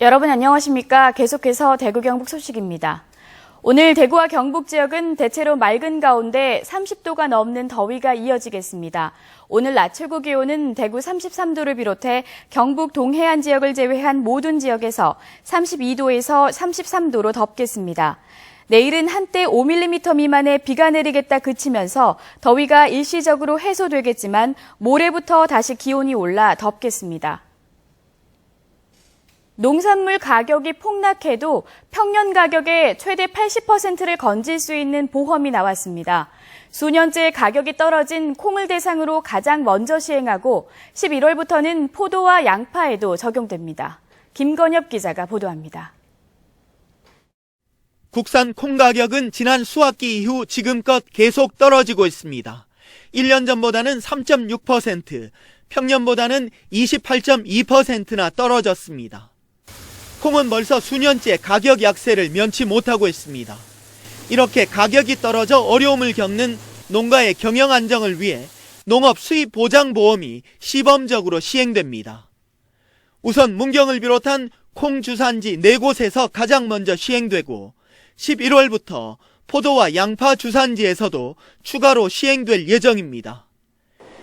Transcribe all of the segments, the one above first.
여러분 안녕하십니까? 계속해서 대구 경북 소식입니다. 오늘 대구와 경북 지역은 대체로 맑은 가운데 30도가 넘는 더위가 이어지겠습니다. 오늘 낮 최고 기온은 대구 33도를 비롯해 경북 동해안 지역을 제외한 모든 지역에서 32도에서 33도로 덥겠습니다. 내일은 한때 5mm 미만의 비가 내리겠다 그치면서 더위가 일시적으로 해소되겠지만 모레부터 다시 기온이 올라 덥겠습니다. 농산물 가격이 폭락해도 평년 가격의 최대 80%를 건질 수 있는 보험이 나왔습니다. 수년째 가격이 떨어진 콩을 대상으로 가장 먼저 시행하고 11월부터는 포도와 양파에도 적용됩니다. 김건엽 기자가 보도합니다. 국산 콩 가격은 지난 수확기 이후 지금껏 계속 떨어지고 있습니다. 1년 전보다는 3.6%, 평년보다는 28.2%나 떨어졌습니다. 콩은 벌써 수년째 가격 약세를 면치 못하고 있습니다. 이렇게 가격이 떨어져 어려움을 겪는 농가의 경영 안정을 위해 농업 수입 보장 보험이 시범적으로 시행됩니다. 우선 문경을 비롯한 콩 주산지 4곳에서 가장 먼저 시행되고 11월부터 포도와 양파 주산지에서도 추가로 시행될 예정입니다.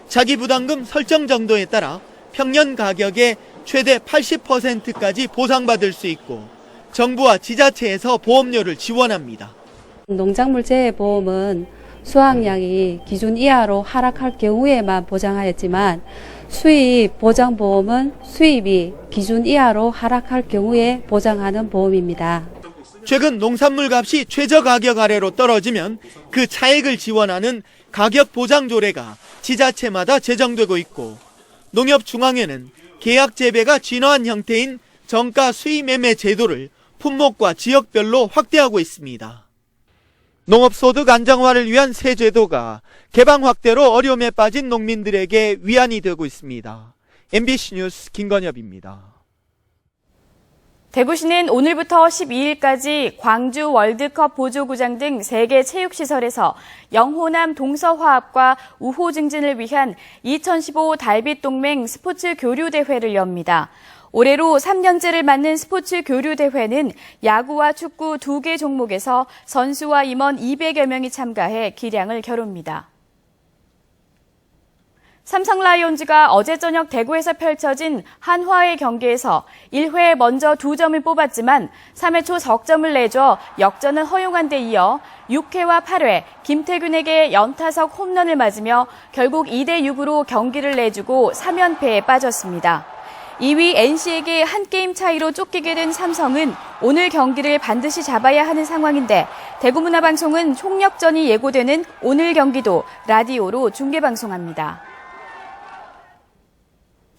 자기 부담금 설정 정도에 따라 평년 가격의 최대 80%까지 보상받을 수 있고 정부와 지자체에서 보험료를 지원합니다. 농작물 재해보험은 수확량이 기준 이하로 하락할 경우에만 보장하였지만 수입 보장보험은 수입이 기준 이하로 하락할 경우에 보장하는 보험입니다. 최근 농산물 값이 최저 가격 아래로 떨어지면 그 차액을 지원하는 가격 보장 조례가 지자체마다 제정되고 있고 농협중앙회는 계약 재배가 진화한 형태인 정가 수입 매매 제도를 품목과 지역별로 확대하고 있습니다. 농업소득 안정화를 위한 새 제도가 개방 확대로 어려움에 빠진 농민들에게 위안이 되고 있습니다. MBC 뉴스 김건엽입니다. 대구시는 오늘부터 12일까지 광주 월드컵 보조구장 등 세계 체육시설에서 영호남 동서화합과 우호 증진을 위한 2015 달빛동맹 스포츠 교류대회를 엽니다. 올해로 3년째를 맞는 스포츠 교류 대회는 야구와 축구 두 개 종목에서 선수와 임원 200여 명이 참가해 기량을 겨룹니다. 삼성 라이온즈가 어제 저녁 대구에서 펼쳐진 한화의 경기에서 1회에 먼저 두 점을 뽑았지만 3회 초 적점을 내줘 역전을 허용한 데 이어 6회와 8회 김태균에게 연타석 홈런을 맞으며 결국 2대 6으로 경기를 내주고 3연패에 빠졌습니다. 2위 NC에게 한 게임 차이로 쫓기게 된 삼성은 오늘 경기를 반드시 잡아야 하는 상황인데 대구문화방송은 총력전이 예고되는 오늘 경기도 라디오로 중계방송합니다.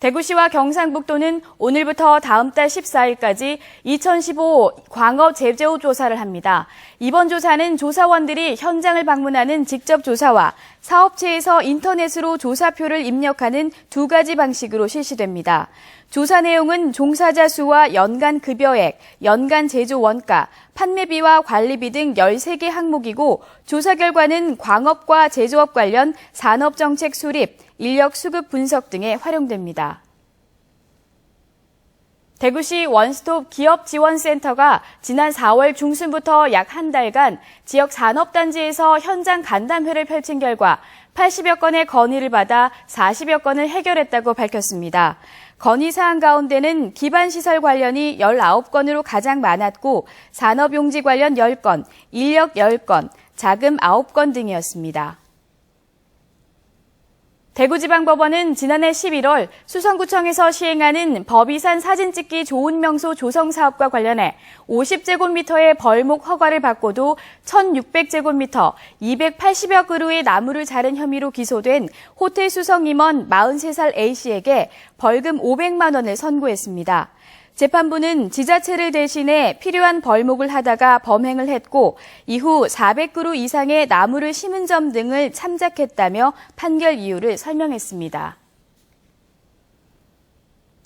대구시와 경상북도는 오늘부터 다음 달 14일까지 2015 광어 제조 조사를 합니다. 이번 조사는 조사원들이 현장을 방문하는 직접 조사와 사업체에서 인터넷으로 조사표를 입력하는 두 가지 방식으로 실시됩니다. 조사 내용은 종사자 수와 연간 급여액, 연간 제조 원가, 판매비와 관리비 등 13개 항목이고 조사 결과는 광업과 제조업 관련 산업정책 수립, 인력 수급 분석 등에 활용됩니다. 대구시 원스톱 기업지원센터가 지난 4월 중순부터 약 한 달간 지역 산업단지에서 현장 간담회를 펼친 결과 80여 건의 건의를 받아 40여 건을 해결했다고 밝혔습니다. 건의 사항 가운데는 기반시설 관련이 19건으로 가장 많았고 산업용지 관련 10건, 인력 10건, 자금 9건 등이었습니다. 대구지방법원은 지난해 11월 수성구청에서 시행하는 법이산 사진 찍기 좋은 명소 조성 사업과 관련해 50제곱미터의 벌목 허가를 받고도 1600제곱미터 280여 그루의 나무를 자른 혐의로 기소된 호텔 수성 임원 43살 A씨에게 벌금 500만 원을 선고했습니다. 재판부는 지자체를 대신해 필요한 벌목을 하다가 범행을 했고 이후 400그루 이상의 나무를 심은 점 등을 참작했다며 판결 이유를 설명했습니다.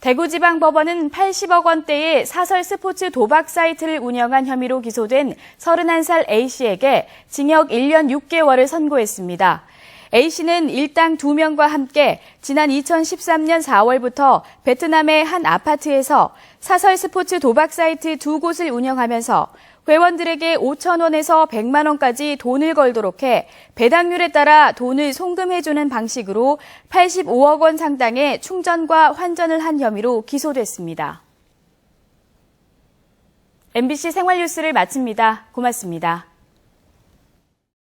대구지방법원은 80억 원대의 사설 스포츠 도박 사이트를 운영한 혐의로 기소된 31살 A씨에게 징역 1년 6개월을 선고했습니다. A씨는 일당 2명과 함께 지난 2013년 4월부터 베트남의 한 아파트에서 사설 스포츠 도박 사이트 두 곳을 운영하면서 회원들에게 5천 원에서 100만 원까지 돈을 걸도록 해 배당률에 따라 돈을 송금해주는 방식으로 85억 원 상당의 충전과 환전을 한 혐의로 기소됐습니다. MBC 생활뉴스를 마칩니다. 고맙습니다.